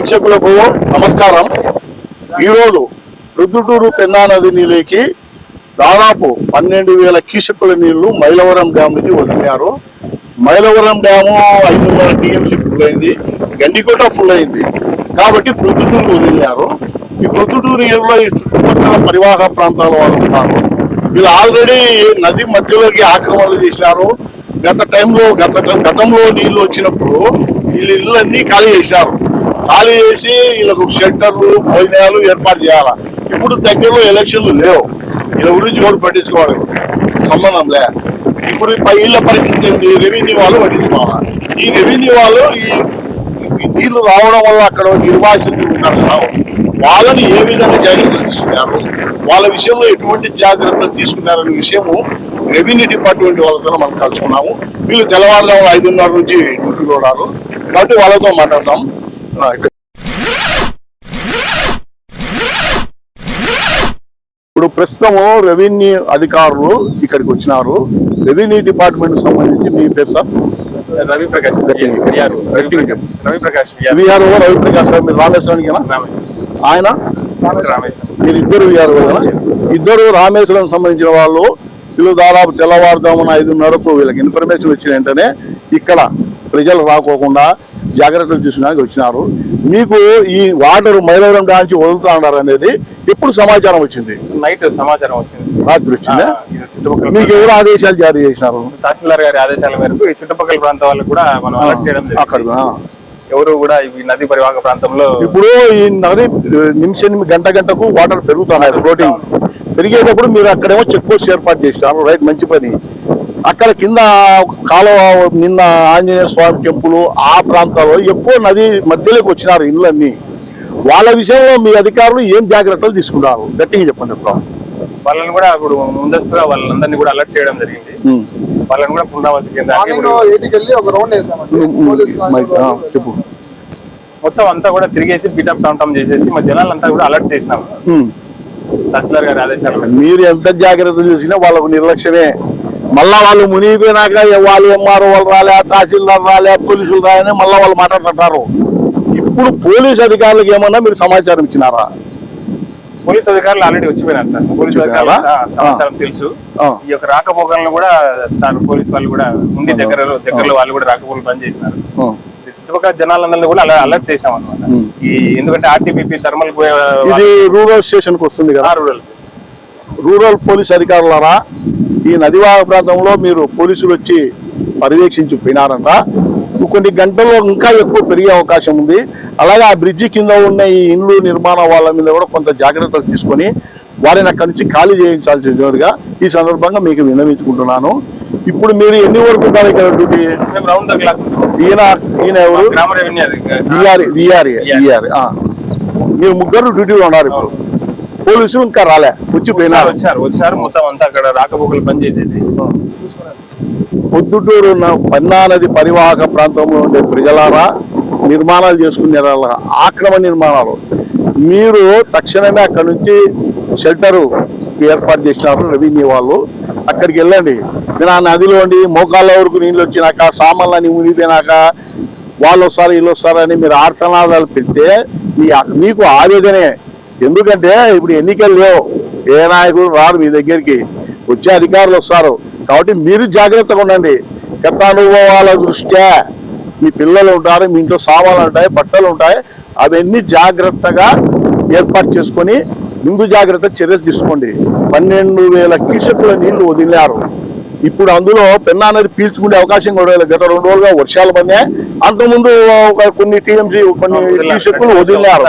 వీక్షకులకు నమస్కారం. ఈరోజు రుద్దుటూరు పెన్నా నది నీళ్ళకి దాదాపు పన్నెండు వేల కీషకుల నీళ్ళు మైలవరం డ్యామ్ నుంచి వదిలినారు మైలవరం డ్యాము ఐదున్నర టీఎంసీ ఫుల్ అయింది. గండికోట ఫుల్ అయింది. కాబట్టి ప్రొద్దుటూరు వదిలినారు. ఈ ప్రొద్దుటూరు ఏరియాలో ఈ చుట్టుపక్కల పరివాహక ప్రాంతాల వాళ్ళు ఉన్నారు వీళ్ళు ఆల్రెడీ నది మధ్యలోకి ఆక్రమణలు చేసినారు. గత టైంలో గత గతంలో నీళ్ళు వచ్చినప్పుడు వీళ్ళు ఇళ్ళన్నీ ఖాళీ చేసినారు. ఖాళీ చేసి వీళ్ళకు షెల్టర్లు భోజనాలు ఏర్పాటు చేయాలా? ఇప్పుడు దగ్గరలో ఎలక్షన్లు లేవు. వీళ్ళ గురించి ఎవరు పట్టించుకోవాలి? సంబంధం లే. ఇప్పుడు పై ఇళ్ళ పరిస్థితి ఏంటి రెవెన్యూ వాళ్ళు పట్టించుకోవాలా? ఈ రెవెన్యూ వాళ్ళు ఈ నీళ్ళు రావడం వల్ల అక్కడ నిర్వాసితులు ఉన్నారు వాళ్ళని ఏ విధంగా జాగ్రత్తలు తీసుకున్నారు? వాళ్ళ విషయంలో ఎటువంటి జాగ్రత్తలు తీసుకున్నారనే విషయము రెవెన్యూ డిపార్ట్మెంట్ వాళ్ళతో మనం కలుసుకున్నాము. వీళ్ళు తెల్లవారుజాము ఐదున్నర నుంచి డ్యూటీలో ఉన్నారు కాబట్టి వాళ్ళతో మాట్లాడతాం. ఇప్పుడు ప్రస్తుతము రెవెన్యూ అధికారులు ఇక్కడికి వచ్చినారు. రెవెన్యూ డిపార్ట్మెంట్ సంబంధించి మీ పేరు sir? Ravi Prakash VR Ravi Prakash Ravi Prakash VR Raviprakash మీరు రామేశ్వరానికేనా ఆయన? మీరు ఇద్దరు విఆర్ఓ కదా ఇద్దరు రామేశ్వరం సంబంధించిన వాళ్ళు వీళ్ళు దాదాపు తెల్లవారుదామున ఐదున్నరకు వీళ్ళకి ఇన్ఫర్మేషన్ వచ్చిన వెంటనే ఇక్కడ ప్రజలు రాకోకుండా జాగ్రత్తలు తీసుకున్నానికి వచ్చినారు. మీకు ఈ వాటర్ మైలవరం డాంచి వదులుతా ఉన్నారు అనేది ఎప్పుడు సమాచారం వచ్చింది? నైట్ సమాచారం వచ్చింది. రాత్రి వచ్చిందా? మీకు ఎవరు ఆదేశాలు జారీ చేసినారు? తహసీల్దార్ గారి ఆదేశాల మేరకు ఈ చుట్టుపక్కల ప్రాంతం వాళ్ళకు కూడా మనం అలర్ట్ చేయడం. అక్కడ ఎవరు కూడా ఈ నది పరివాహక ప్రాంతంలో ఇప్పుడు ఈ నది నిమిషం గంట గంటకు వాటర్ పెరుగుతున్నాయి ఫ్లోటింగ్ పెరిగేటప్పుడు మీరు అక్కడేమో చెక్ పోస్ట్ ఏర్పాటు చేసినారు రైట్ మంచి పని. అక్కడ కింద కాలువ నిన్న ఆంజనేయ స్వామి టెంపుల్ ఆ ప్రాంతాల్లో ఎక్కువ నది మధ్యలోకి వచ్చినారు ఇళ్ళన్నీ వాళ్ళ విషయంలో మీ అధికారులు ఏం జాగ్రత్తలు తీసుకున్నారు గట్టిగా చెప్పండి ఇప్పుడు వాళ్ళని కూడా ఇప్పుడు ముందస్తుగా వాళ్ళందరినీ కూడా అలర్ట్ చేయడం జరిగింది. వాళ్ళని కూడా పునరావాస కేంద్రానికి మొత్తం అంతా కూడా తిరిగేసి బీటప్ టౌన్ టౌన్ చేసేసి మా జనాలంతా కూడా అలర్ట్ చేసినాం. ఉమ్. తహసీల్దార్ గారి ఆదేశాల మేరకు. మీరు ఎంత జాగ్రత్తలు చేసినా వాళ్ళకు నిర్లక్ష్యమే. మళ్ళా వాళ్ళు మునిగిపోయినాక వాళ్ళు ఎంఆర్ఓ వాళ్ళు రాలే తహసీల్దార్ రాలే పోలీసులు రాయని మళ్ళా వాళ్ళు మాట్లాడుతుంటారు. ఇప్పుడు పోలీస్ అధికారులకు ఏమన్నా మీరు సమాచారం ఇచ్చినారా? పోలీస్ అధికారులు ఆల్రెడీ వచ్చిపోయినారు సార్. పోలీస్ అధికారులు సమాచారం తెలుసు. ఈ యొక్క రాకపోకలను కూడా సార్ పోలీస్ వాళ్ళు కూడా ఉండి దగ్గర దగ్గరలో వాళ్ళు కూడా రాకపోకలు బంద్ చేసినారు. చుట్టుపక్కల జనాలందరినీ కూడా అలా అలర్ట్ చేసాం అనమాట. ఈ ఎందుకంటే ఆర్టీపీపీ థర్మల్ రూరల్ స్టేషన్కు వస్తుంది కదా. రూరల్. రూరల్ పోలీస్ అధికారులారా? ఈ నదివాహ ప్రాంతంలో మీరు పోలీసులు వచ్చి పర్యవేక్షించి పోయినారంట కొన్ని గంటల్లో ఇంకా ఎక్కువ పెరిగే అవకాశం ఉంది. అలాగే ఆ బ్రిడ్జి కింద ఉన్న ఈ ఇండ్లు నిర్మాణ వాళ్ళ మీద కూడా కొంత జాగ్రత్తలు తీసుకొని వారిని అక్కడి నుంచి ఖాళీ చేయించాల్సిందిగా ఈ సందర్భంగా మీకు విన్నవించుకుంటున్నాను. ఇప్పుడు మీరు ఎన్ని వరకు ఉంటారు ఇక్కడ డ్యూటీ? ఈయన ఎవరు? మీరు ముగ్గురు డ్యూటీలో ఉన్నారు ఇప్పుడు. పోలీసులు ఇంకా రాలే. వచ్చి వచ్చారు వచ్చారు మొత్తం అంతా అక్కడ రాకపోకలు బంద్ చేసేసి. పొద్దుటూరు ఉన్న పన్నా నది పరివాహక ప్రాంతంలో ఉండే ప్రజలారా నిర్మాణాలు చేసుకునే వాళ్ళ ఆక్రమణ నిర్మాణాలు. మీరు తక్షణమే అక్కడ నుంచి షెల్టరు ఏర్పాటు చేసినారు రెవెన్యూ వాళ్ళు. అక్కడికి వెళ్ళండి. మీరు ఆ నదిలోండి మోకాళ్ళ వరకు నీళ్ళు వచ్చినాక సామాన్లన్నీ మునిగిపోయినాక వాళ్ళు వస్తారు వీళ్ళు వస్తారని మీరు ఆర్తనాదాలు పెడితే మీకు ఆవేదనే ఎందుకంటే ఇప్పుడు ఎన్నికలు లేవు. ఏ నాయకుడు రాడు మీ దగ్గరికి. వచ్చే అధికారులు వస్తారు. కాబట్టి మీరు జాగ్రత్తగా ఉండండి. గత అనుభవాల దృష్ట్యా మీ పిల్లలు ఉంటారు మీ ఇంట్లో సామాన్లు ఉంటాయి బట్టలు ఉంటాయి అవన్నీ జాగ్రత్తగా ఏర్పాటు చేసుకొని ముందు జాగ్రత్త చర్యలు తీసుకోండి. పన్నెండు వేల కిషకుల నీళ్ళు వదిలారు ఇప్పుడు అందులో పెన్నా నది పీల్చుకునే అవకాశం కూడా గత రెండు రోజులుగా వర్షాలు పడినాయి. అంతకుముందు ఒక కొన్ని టీఎంసీ కొన్ని క్యూసెక్కులు వదిలినారు.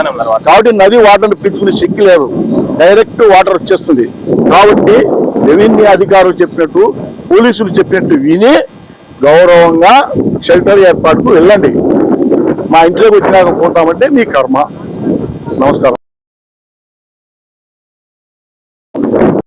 కాబట్టి నది వాటర్ని పీల్చుకునే శక్తి లేదు. డైరెక్ట్ వాటర్ వచ్చేస్తుంది. కాబట్టి రెవెన్యూ అధికారులు చెప్పినట్టు పోలీసులు చెప్పినట్టు విని గౌరవంగా షెల్టర్ ఏర్పాటుకు వెళ్ళండి. మా ఇంట్లోకి వచ్చినాక పోతామంటే మీ కర్మ. నమస్కారం.